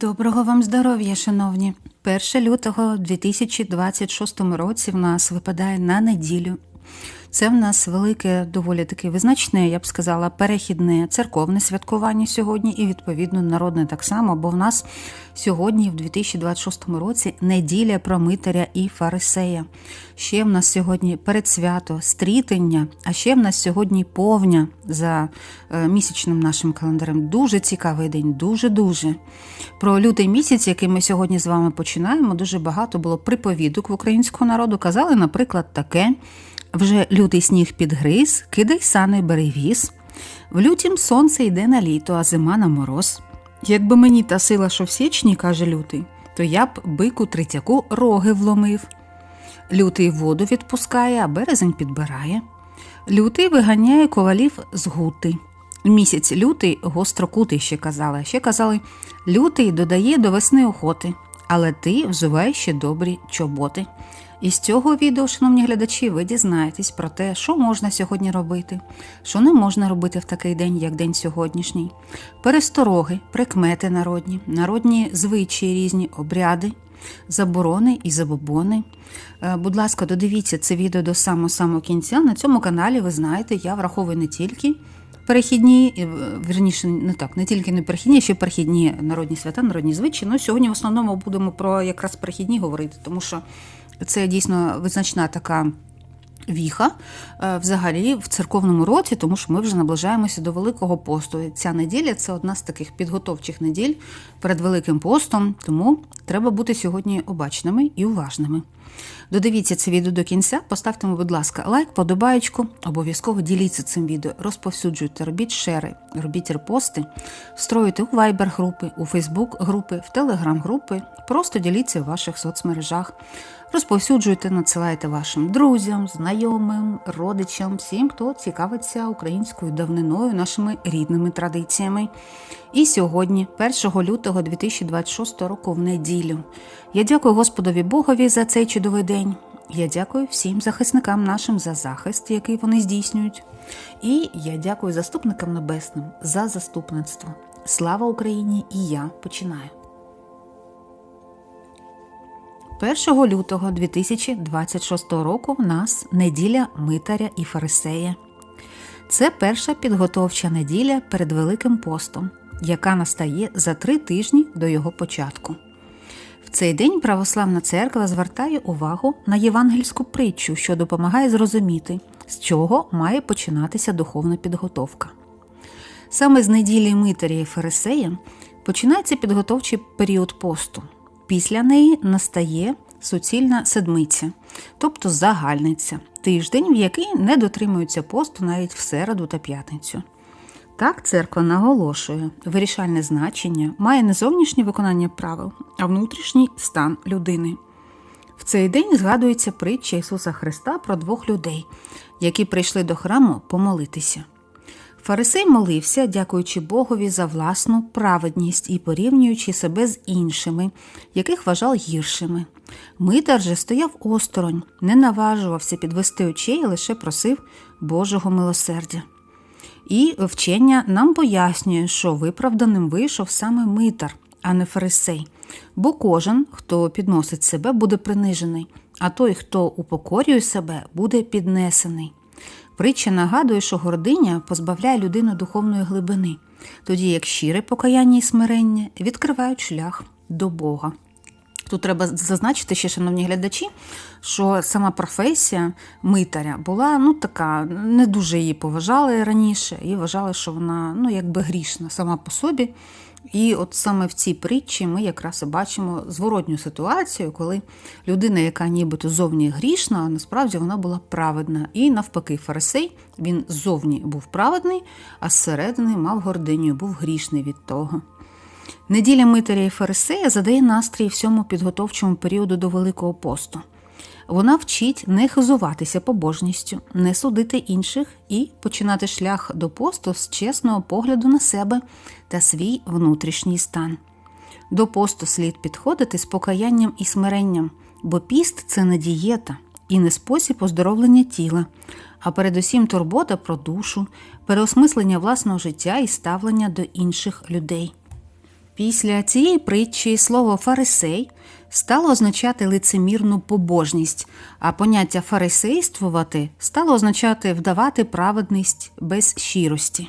Доброго вам здоров'я, шановні. 1 лютого 2026 році в нас випадає на неділю. Це в нас велике, доволі таке визначне, я б сказала, перехідне церковне святкування сьогодні, і відповідно народне так само, бо в нас сьогодні, в 2026 році, неділя про митаря і фарисея. Ще в нас сьогодні передсвято, стрітення, а ще в нас сьогодні повня за е, місячним нашим календарем. Дуже цікавий день, дуже-дуже. Про лютий місяць, який ми сьогодні з вами починаємо, дуже багато було приповідок в українського народу. Казали, наприклад, таке. Вже лютий сніг підгриз, кидай сани бери віз. В лютім сонце йде на літо, а зима на мороз. Якби мені та сила, що в січні, каже лютий, то я б бику третяку роги вломив. Лютий воду відпускає, а березень підбирає. Лютий виганяє ковалів з гути. Місяць лютий гострокутий ще казали. Ще казали, лютий додає до весни охоти, але ти взувай ще добрі чоботи. І з цього відео, шановні глядачі, ви дізнаєтесь про те, що можна сьогодні робити, що не можна робити в такий день, як день сьогоднішній, перестороги, прикмети народні, народні звичаї, різні обряди, заборони і забобони. Е, будь ласка, додивіться це відео до самого самого кінця. На цьому каналі, ви знаєте, я враховую не тільки. Перехідні, е, верніше, не так, не тільки не перехідні, а ще перехідні народні свята, народні звичаї. Ну, Сьогодні в основному будемо про якраз перехідні говорити, тому що це дійсно визначна така. Віха е, взагалі в церковному році, тому що ми вже наближаємося до Великого посту. Ця неділя це одна з таких підготовчих неділь перед Великим постом, тому треба бути сьогодні обачними і уважними. Додивіться це відео до кінця, поставте, будь ласка, лайк, подобаєчку, обов'язково діліться цим відео, розповсюджуйте, робіть шери, робіть репости, строюйте у Viber групи, у Facebook групи, в Telegram групи, просто діліться в ваших соцмережах. Розповсюджуйте, надсилайте вашим друзям, знайомим, родичам, всім, хто цікавиться українською давниною, нашими рідними традиціями. І сьогодні, 1 лютого 2026 року, в неділю, я дякую Господові Богові за цей чудовий день. Я дякую всім захисникам нашим за захист, який вони здійснюють. І я дякую заступникам небесним за заступництво. Слава Україні! І я починаю. 1 лютого 2026 року в нас неділя Митаря і Фарисея. Це перша підготовча неділя перед Великим постом, яка настає за три тижні до його початку. В цей день Православна церква звертає увагу на євангельську притчу, що допомагає зрозуміти, з чого має починатися духовна підготовка. Саме з неділі Митаря і Фарисея починається підготовчий період посту. Після неї настає суцільна седмиця, тобто загальниця, тиждень, в який не дотримуються посту навіть в середу та п'ятницю. Так, церква наголошує, вирішальне значення має не зовнішнє виконання правил, а внутрішній стан людини. В цей день згадується притча Ісуса Христа про двох людей, які прийшли до храму помолитися. Фарисей молився, дякуючи Богові за власну праведність і порівнюючи себе з іншими, яких вважав гіршими. Митар же стояв осторонь, не наважувався підвести очей, лише просив Божого милосердя. І вчення нам пояснює, що виправданим вийшов саме митар, а не фарисей, бо кожен, хто підносить себе, буде принижений, а той, хто упокорює себе, буде піднесений. Притча нагадує, що гординя позбавляє людину духовної глибини, тоді як щире покаяння і смирення відкривають шлях до Бога. Тут треба зазначити ще, шановні глядачі, що сама професія митаря була ну така, не дуже її поважали раніше і вважали, що вона ну якби грішна сама по собі. І от саме в цій притчі ми якраз і бачимо зворотню ситуацію, коли людина, яка нібито зовні грішна, а насправді вона була праведна. І навпаки, фарисей він ззовні був праведний, а зсередини мав гординю, був грішний від того. Неділя Митаря і Фарисея задає настрій всьому підготовчому періоду до Великого посту. Вона вчить не хизуватися побожністю, не судити інших і починати шлях до посту з чесного погляду на себе та свій внутрішній стан. До посту слід підходити з покаянням і смиренням, бо піст це не дієта і не спосіб оздоровлення тіла, а передусім турбота про душу, переосмислення власного життя і ставлення до інших людей. Після цієї притчі слово фарисей стало означати лицемірну побожність, а поняття фарисействувати стало означати вдавати праведність без щирості.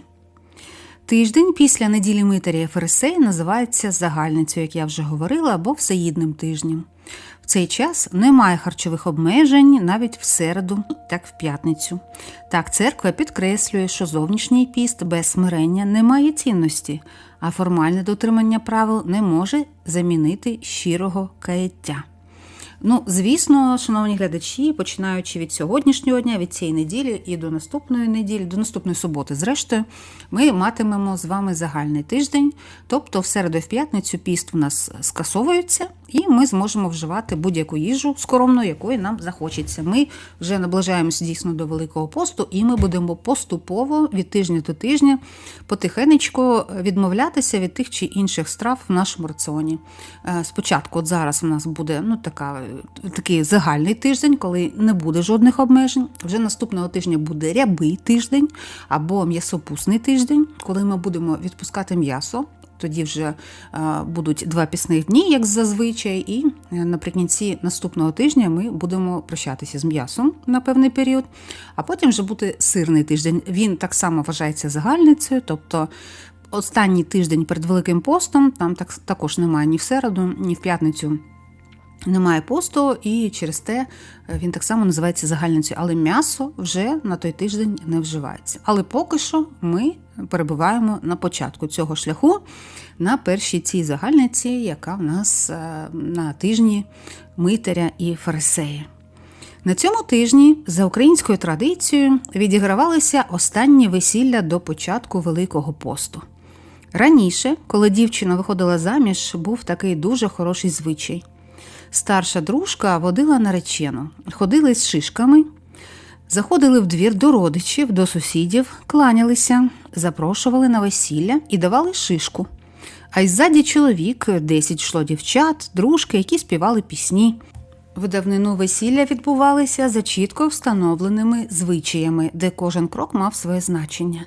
Тиждень після неділі Митарія Фарисея називається загальницею, як я вже говорила, або всеїдним тижнем. В цей час немає харчових обмежень навіть в середу, так в п'ятницю. Так, церква підкреслює, що зовнішній піст без смирення не має цінності, а формальне дотримання правил не може замінити щирого каяття. Ну, звісно, шановні глядачі, починаючи від сьогоднішнього дня, від цієї неділі і до наступної неділі, до наступної суботи, зрештою, ми матимемо з вами загальний тиждень, тобто в середу і в п'ятницю піст в нас скасовується, і ми зможемо вживати будь-яку їжу скоромну, якої нам захочеться. Ми вже наближаємося дійсно до Великого посту, і ми будемо поступово від тижня до тижня потихенечку відмовлятися від тих чи інших страв в нашому раціоні. Е, спочатку, от зараз у нас буде ну, така, такий загальний тиждень, коли не буде жодних обмежень. Вже наступного тижня буде рябий тиждень або м'ясопусний тиждень, коли ми будемо відпускати м'ясо. Тоді вже будуть два пісних дні, як зазвичай, і е, наприкінці наступного тижня ми будемо прощатися з м'ясом на певний період, а потім вже буде сирний тиждень. Він так само вважається загальницею, тобто. Останній тиждень перед Великим постом там так також немає ні в середу, ні в п'ятницю немає посту, і через те е, він так само називається загальницею. Але м'ясо вже на той тиждень не вживається. Але поки що ми перебуваємо на початку цього шляху на першій цій загальниці, яка в нас е, на тижні Митаря і Фарисея. На цьому тижні за українською традицією відігравалися останні весілля до початку Великого посту. Раніше, коли дівчина виходила заміж, був такий дуже хороший звичай. Старша дружка водила наречену, ходили з шишками, заходили в двір до родичів, до сусідів, кланялися, запрошували на весілля і давали шишку. А ззаді чоловік, десять йшло дівчат, дружки, які співали пісні. В давнину весілля відбувалися за чітко встановленими звичаями, де кожен крок мав своє значення.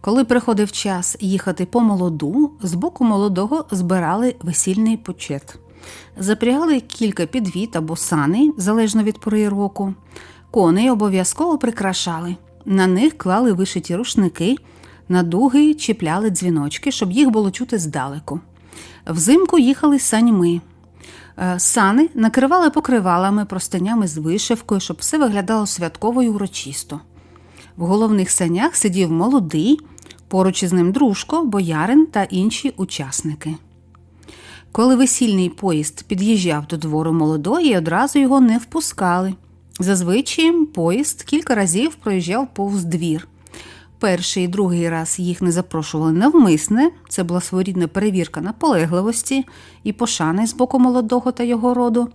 Коли приходив час їхати по молоду, з боку молодого збирали весільний почет. Запрягали кілька підвід або сани, залежно від пори року. Коней обов'язково прикрашали. На них клали вишиті рушники, на дуги чіпляли дзвіночки, щоб їх було чути здалеку. Взимку їхали саньми. Е, сани накривали покривалами, простинями з вишивкою, щоб все виглядало святково й урочисто. В головних санях сидів молодий, поруч із ним дружко, боярин та інші учасники. Коли весільний поїзд під'їжджав до двору молодої, одразу його не впускали. Зазвичай поїзд кілька разів проїжджав повз двір. Перший і другий раз їх не запрошували навмисне, це була своєрідна перевірка наполегливості і пошани з боку молодого та його роду.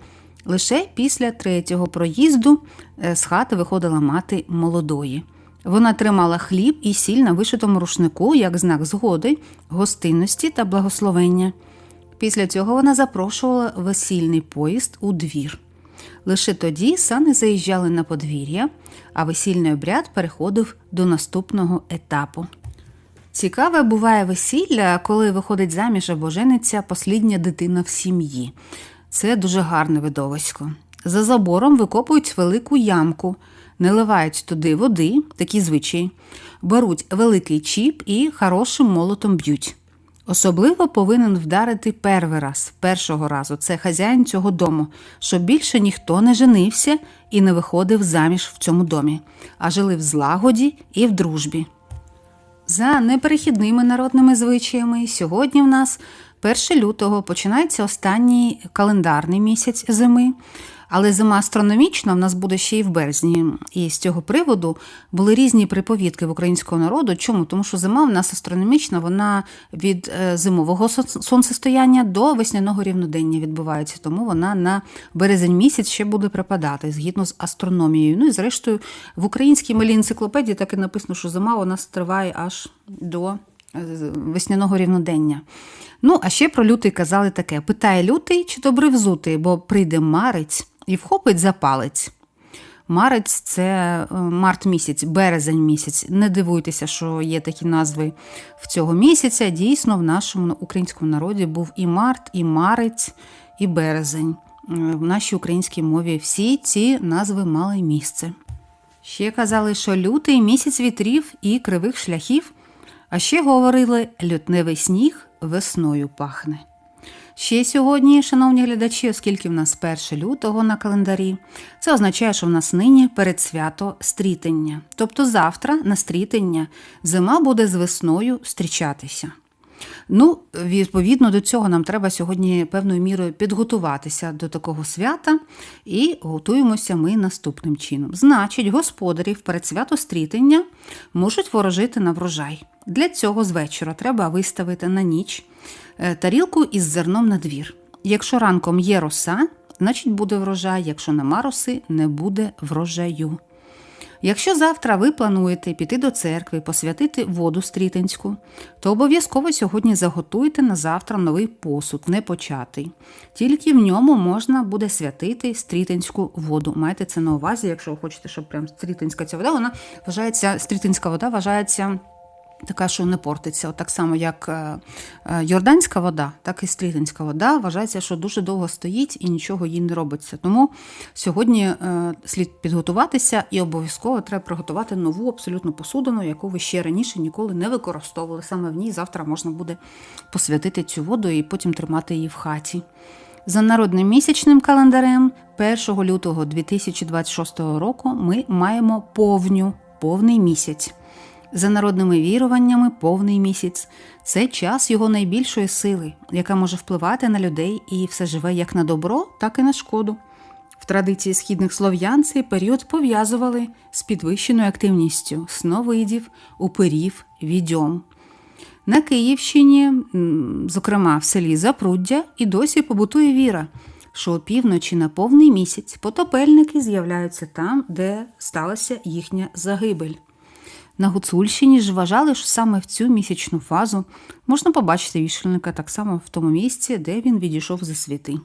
Лише після третього проїзду е, з хати виходила мати молодої. Вона тримала хліб і сіль на вишитому рушнику як знак згоди, гостинності та благословення. Після цього вона запрошувала весільний поїзд у двір. Лише тоді сани заїжджали на подвір'я, а весільний обряд переходив до наступного етапу. Цікаве буває весілля, коли виходить заміж або жениться послідня дитина в сім'ї. Це дуже гарне видовисько. За забором викопують велику ямку, наливають туди води, такі звичаї, беруть великий чіп і хорошим молотом б'ють. Особливо повинен вдарити перший раз, першого разу це хазяїн цього дому, щоб більше ніхто не женився і не виходив заміж в цьому домі, а жили в злагоді і в дружбі. За неперехідними народними звичаями, сьогодні в нас 1 лютого починається останній календарний місяць зими. Але зима астрономічна в нас буде ще й в березні. І з цього приводу були різні приповідки в українського народу. Чому? Тому що зима в нас астрономічна, вона від е, зимового сонцестояння до весняного рівнодення відбувається, тому вона на березень місяць ще буде припадати згідно з астрономією. Ну і зрештою, в українській малій енциклопедії так і написано, що зима у нас триває аж до е, весняного рівнодення. Ну, а ще про лютий казали таке: питає лютий, чи добре взутий, бо прийде марець і вхопить за палець. Марець це е, март місяць, березень місяць. Не дивуйтеся, що є такі назви в цього місяця. Дійсно, в нашому українському народі був і март, і марець, і березень. Е, в нашій українській мові всі ці назви мали місце. Ще казали, що лютий місяць вітрів і кривих шляхів, а ще говорили, лютневий сніг весною пахне. Ще сьогодні, шановні глядачі, оскільки в нас 1 лютого на календарі, це означає, що в нас нині передсвято стрітення. Тобто завтра на стрітення зима буде з весною зустрічатися. Ну, відповідно до цього нам треба сьогодні певною мірою підготуватися до такого свята і готуємося ми наступним чином. Значить, господарів перед свято стрітення можуть ворожити на врожай. Для цього з вечора треба виставити на ніч тарілку із зерном на двір. Якщо ранком є роса, значить буде врожай, якщо нема роси, не буде врожаю. Якщо завтра ви плануєте піти до церкви, посвятити воду стрітинську, то обов'язково сьогодні заготуйте на завтра новий посуд, не початий. Тільки в ньому можна буде святити стрітинську воду. Майте це на увазі, якщо ви хочете, щоб прям стрітинська ця вода, вона вважається, стрітинська вода вважається. Така, що не портиться, От так само, як е, е, йорданська вода, так і стрітинська вода вважається, що дуже довго стоїть і нічого їй не робиться. Тому сьогодні е, слід підготуватися і обов'язково треба приготувати нову абсолютно посудину, яку ви ще раніше ніколи не використовували. Саме в ній завтра можна буде посвятити цю воду і потім тримати її в хаті. За народним місячним календарем 1 лютого 2026 року ми маємо повню, повний місяць. За народними віруваннями, повний місяць це час його найбільшої сили, яка може впливати на людей і все живе як на добро, так і на шкоду. В традиції східних слов'ян цей період пов'язували з підвищеною активністю сновидів, упирів, відьом. На Київщині, зокрема в селі Запруддя, і досі побутує віра, що опівночі на повний місяць потопельники з'являються там, де сталася їхня загибель. На Гуцульщині ж вважали, що саме в цю місячну фазу можна побачити вішальника так само в тому місці, де він відійшов зі світи.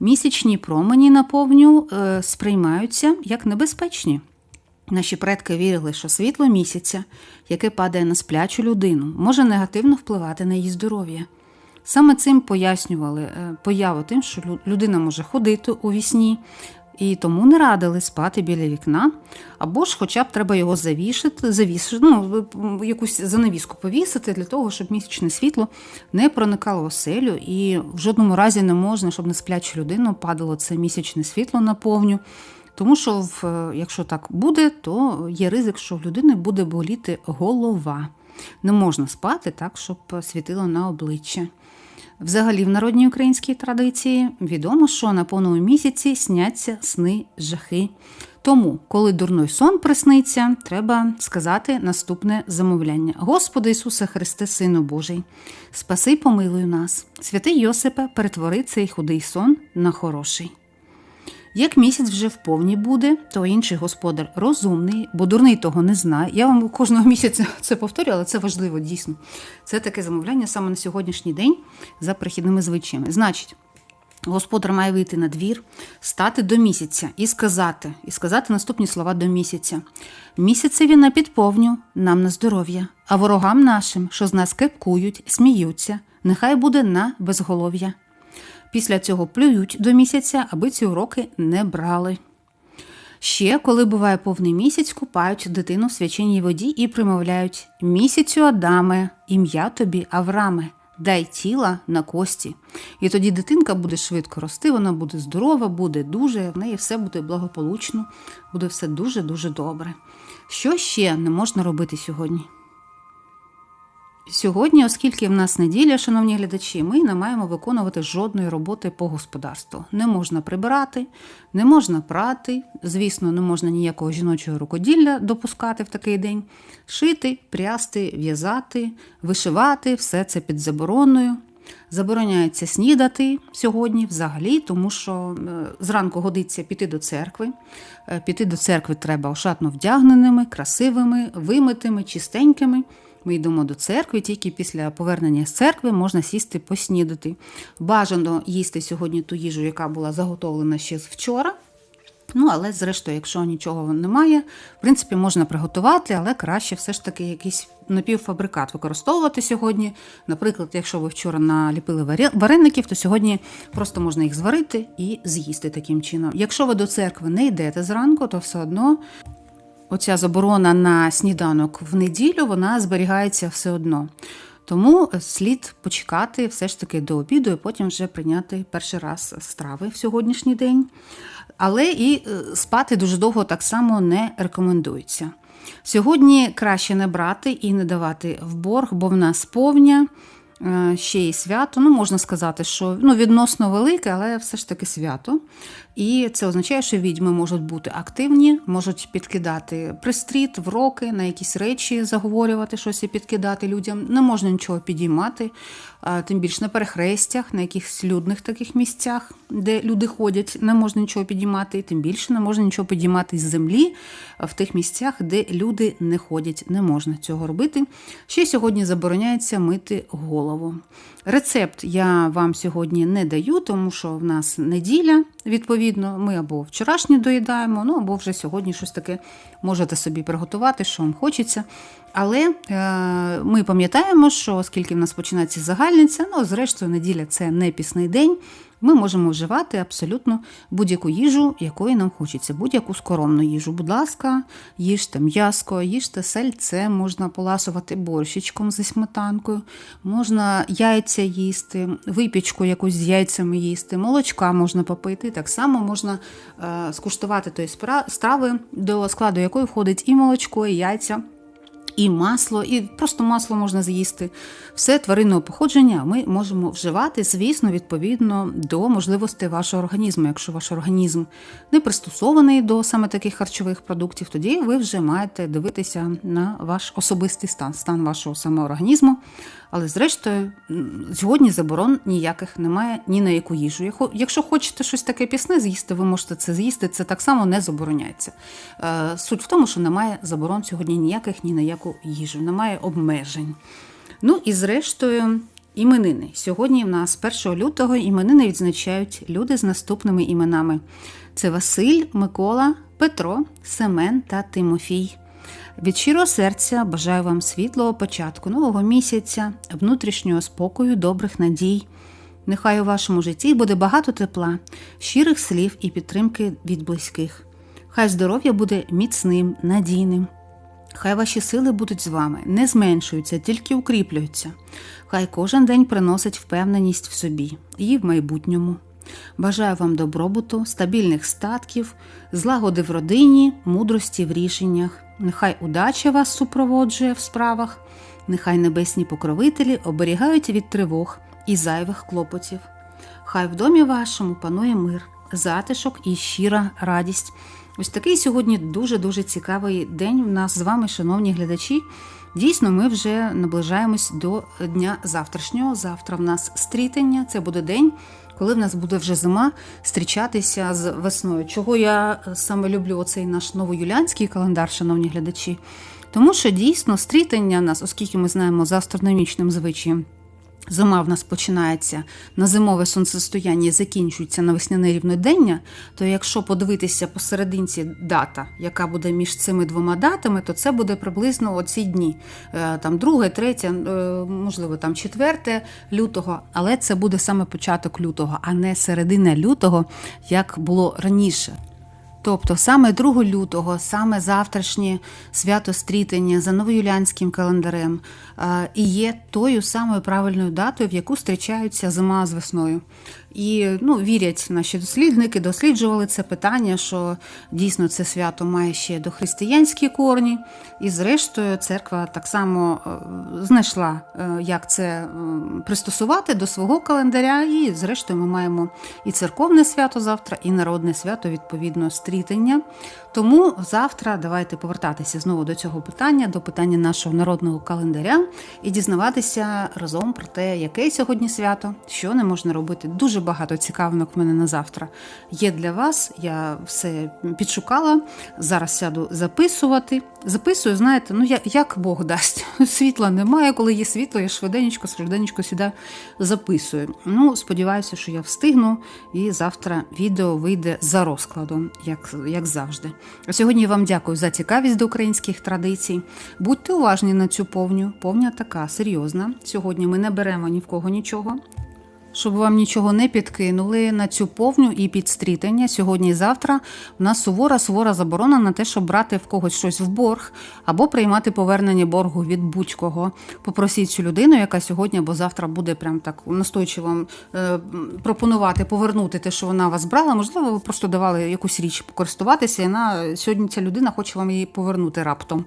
Місячні промені на повню е, сприймаються як небезпечні. Наші предки вірили, що світло місяця, яке падає на сплячу людину, може негативно впливати на її здоров'я. Саме цим пояснювали е, появу тим, що людина може ходити у вісні, і тому не радили спати біля вікна, або ж хоча б треба його завішити, завішити, ну, якусь занавіску повісити для того, щоб місячне світло не проникало в оселю, і в жодному разі не можна, щоб на сплячу людину падало це місячне світло на повню. Тому що, в, якщо так буде, то є ризик, що в людини буде боліти голова. Не можна спати так, щоб світило на обличчя. Взагалі, в народній українській традиції відомо, що на повному місяці сняться сни жахи. Тому, коли дурний сон присниться, треба сказати наступне замовляння: Господи Ісусе Христе, Сину Божий, спаси, помилуй нас, святий Йосипе, перетвори цей худий сон на хороший. Як місяць вже в повні буде, то інший господар розумний, бо дурний того не знає. Я вам кожного місяця це повторюю, але це важливо дійсно. Це таке замовляння саме на сьогоднішній день за прихідними звичаями. Значить, господар має вийти на двір, стати до місяця і сказати, і сказати наступні слова до місяця. Місяцеві на підповню, нам на здоров'я, а ворогам нашим, що з нас кепкують, сміються, нехай буде на безголов'я. Після цього плюють до місяця, аби ці уроки не брали. Ще, коли буває повний місяць, купають дитину в свяченій воді і примовляють місяцю Адаме, ім'я тобі Авраме, дай тіла на кості. І тоді дитинка буде швидко рости, вона буде здорова, буде дуже, в неї все буде благополучно, буде все дуже-дуже добре. Що ще не можна робити сьогодні? Сьогодні, оскільки в нас неділя, шановні глядачі, ми не маємо виконувати жодної роботи по господарству. Не можна прибирати, не можна прати, звісно, не можна ніякого жіночого рукоділля допускати в такий день. Шити, прясти, в'язати, вишивати все це під забороною. Забороняється снідати сьогодні взагалі, тому що е, зранку годиться піти до церкви. Е, піти до церкви треба ошатно вдягненими, красивими, вимитими, чистенькими. Ми йдемо до церкви, тільки після повернення з церкви можна сісти поснідати. Бажано їсти сьогодні ту їжу, яка була заготовлена ще з вчора. Ну, але, зрештою, якщо нічого немає, в принципі, можна приготувати, але краще все ж таки якийсь напівфабрикат використовувати сьогодні. Наприклад, якщо ви вчора наліпили вареників, то сьогодні просто можна їх зварити і з'їсти таким чином. Якщо ви до церкви не йдете зранку, то все одно оця заборона на сніданок в неділю вона зберігається все одно. Тому слід почекати все ж таки до обіду і потім вже прийняти перший раз страви в сьогоднішній день. Але і е, спати дуже довго так само не рекомендується. Сьогодні краще не брати і не давати в борг, бо в нас повня. Е, ще й свято. Ну, можна сказати, що ну, відносно велике, але все ж таки свято. І це означає, що відьми можуть бути активні, можуть підкидати пристріт, вроки, на якісь речі заговорювати щось і підкидати людям. Не можна нічого підіймати, тим більше на перехрестях, на якихось людних таких місцях, де люди ходять, не можна нічого підіймати, тим більше не можна нічого підіймати з землі в тих місцях, де люди не ходять. Не можна цього робити. Ще сьогодні забороняється мити голову. Рецепт я вам сьогодні не даю, тому що в нас неділя, відповідно, ми або вчорашнє доїдаємо, ну або вже сьогодні щось таке можете собі приготувати, що вам хочеться. Але е, ми пам'ятаємо, що оскільки в нас починається загальниця, ну, зрештою, неділя це не пісний день, ми можемо вживати абсолютно будь-яку їжу, якої нам хочеться, будь-яку скоромну їжу. Будь ласка, їжте м'яско, їжте сельце, можна поласувати борщичком зі сметанкою, можна яйця їсти, випічку якусь з яйцями їсти, молочка можна попити. Так само можна е, скуштувати тої страви, до складу якої входить і молочко, і яйця і масло, і просто масло можна з'їсти. Все тваринного походження ми можемо вживати, звісно, відповідно до можливостей вашого організму. Якщо ваш організм не пристосований до саме таких харчових продуктів, тоді ви вже маєте дивитися на ваш особистий стан, стан вашого самого організму. Але, зрештою, сьогодні заборон ніяких немає ні на яку їжу. Якщо хочете щось таке пісне з'їсти, ви можете це з'їсти, це так само не забороняється. Е, суть в тому, що немає заборон сьогодні ніяких ні на яку їжу, немає обмежень. Ну і зрештою. Іменини. Сьогодні в нас 1 лютого іменини відзначають люди з наступними іменами: це Василь, Микола, Петро, Семен та Тимофій. Від щирого серця бажаю вам світлого початку нового місяця, внутрішнього спокою, добрих надій. Нехай у вашому житті буде багато тепла, щирих слів і підтримки від близьких. Хай здоров'я буде міцним, надійним. Хай ваші сили будуть з вами, не зменшуються, тільки укріплюються. Хай кожен день приносить впевненість в собі і в майбутньому. Бажаю вам добробуту, стабільних статків, злагоди в родині, мудрості в рішеннях. Нехай удача вас супроводжує в справах, нехай небесні покровителі оберігають від тривог і зайвих клопотів. Хай в домі вашому панує мир, затишок і щира радість. Ось такий сьогодні дуже-дуже цікавий день у нас з вами, шановні глядачі. Дійсно, ми вже наближаємось до дня завтрашнього. Завтра в нас стрітення, це буде день коли в нас буде вже зима зустрічатися з весною. Чого я саме люблю оцей наш новоюлянський календар, шановні глядачі, тому що дійсно стрітання нас, оскільки ми знаємо за астрономічним звичаєм. Зима в нас починається на зимове сонцестояння і закінчується на весняне рівнодення, то якщо подивитися посерединці дата, яка буде між цими двома датами, то це буде приблизно оці дні. Е, там друге, третє, е, можливо, там четверте лютого, але це буде саме початок лютого, а не середина лютого, як було раніше. Тобто саме 2 лютого, саме завтрашнє свято стрітення за новоюлянським календарем і є тою самою правильною датою, в яку зустрічаються зима з весною. І ну, вірять наші дослідники, досліджували це питання, що дійсно це свято має ще дохристиянські корні. І, зрештою, церква так само е, знайшла, е, як це пристосувати до свого календаря. І, зрештою, ми маємо і церковне свято завтра, і народне свято, відповідно, стрітення. Тому завтра давайте повертатися знову до цього питання, до питання нашого народного календаря, і дізнаватися разом про те, яке сьогодні свято, що не можна робити. Дуже багато цікавинок в мене на завтра є для вас. Я все підшукала. Зараз сяду записувати. Записую, знаєте, ну як Бог дасть. Світла немає. Коли є світло, я швиденько, швиденько сюди записую. Ну, сподіваюся, що я встигну, і завтра відео вийде за розкладом, як, як завжди. А сьогодні я вам дякую за цікавість до українських традицій. Будьте уважні на цю повню. Повня така серйозна. Сьогодні ми не беремо ні в кого нічого. Щоб вам нічого не підкинули на цю повню і підстрітення сьогодні і завтра в нас сувора сувора заборона на те, щоб брати в когось щось в борг або приймати повернення боргу від будь-кого. Попросіть цю людину, яка сьогодні або завтра буде прям так настойчиво вам е, пропонувати повернути те, що вона вас брала. Можливо, ви просто давали якусь річ покористуватися, і на сьогодні ця людина хоче вам її повернути раптом.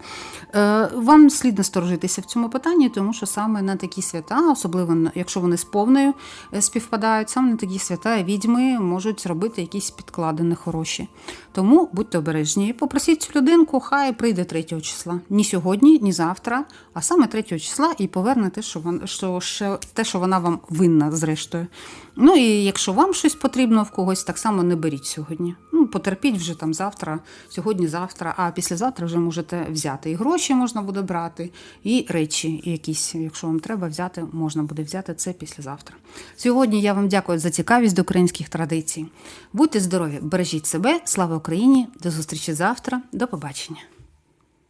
Е, вам слід насторожитися в цьому питанні, тому що саме на такі свята, особливо якщо вони з повною співпадають, саме такі свята відьми можуть робити якісь підклади нехороші. Тому будьте обережні. Попросіть цю людинку, хай прийде 3 числа. Ні сьогодні, ні завтра, а саме 3 числа і поверне те, що вона, що, що, те, що вона вам винна, зрештою. Ну і якщо вам щось потрібно в когось, так само не беріть сьогодні. Ну, потерпіть вже там завтра, сьогодні-завтра, а післязавтра вже можете взяти. І гроші можна буде брати, і речі якісь, якщо вам треба взяти, можна буде взяти це післязавтра. Сьогодні я вам дякую за цікавість до українських традицій. Будьте здорові, бережіть себе, слава Україні! До зустрічі завтра, до побачення.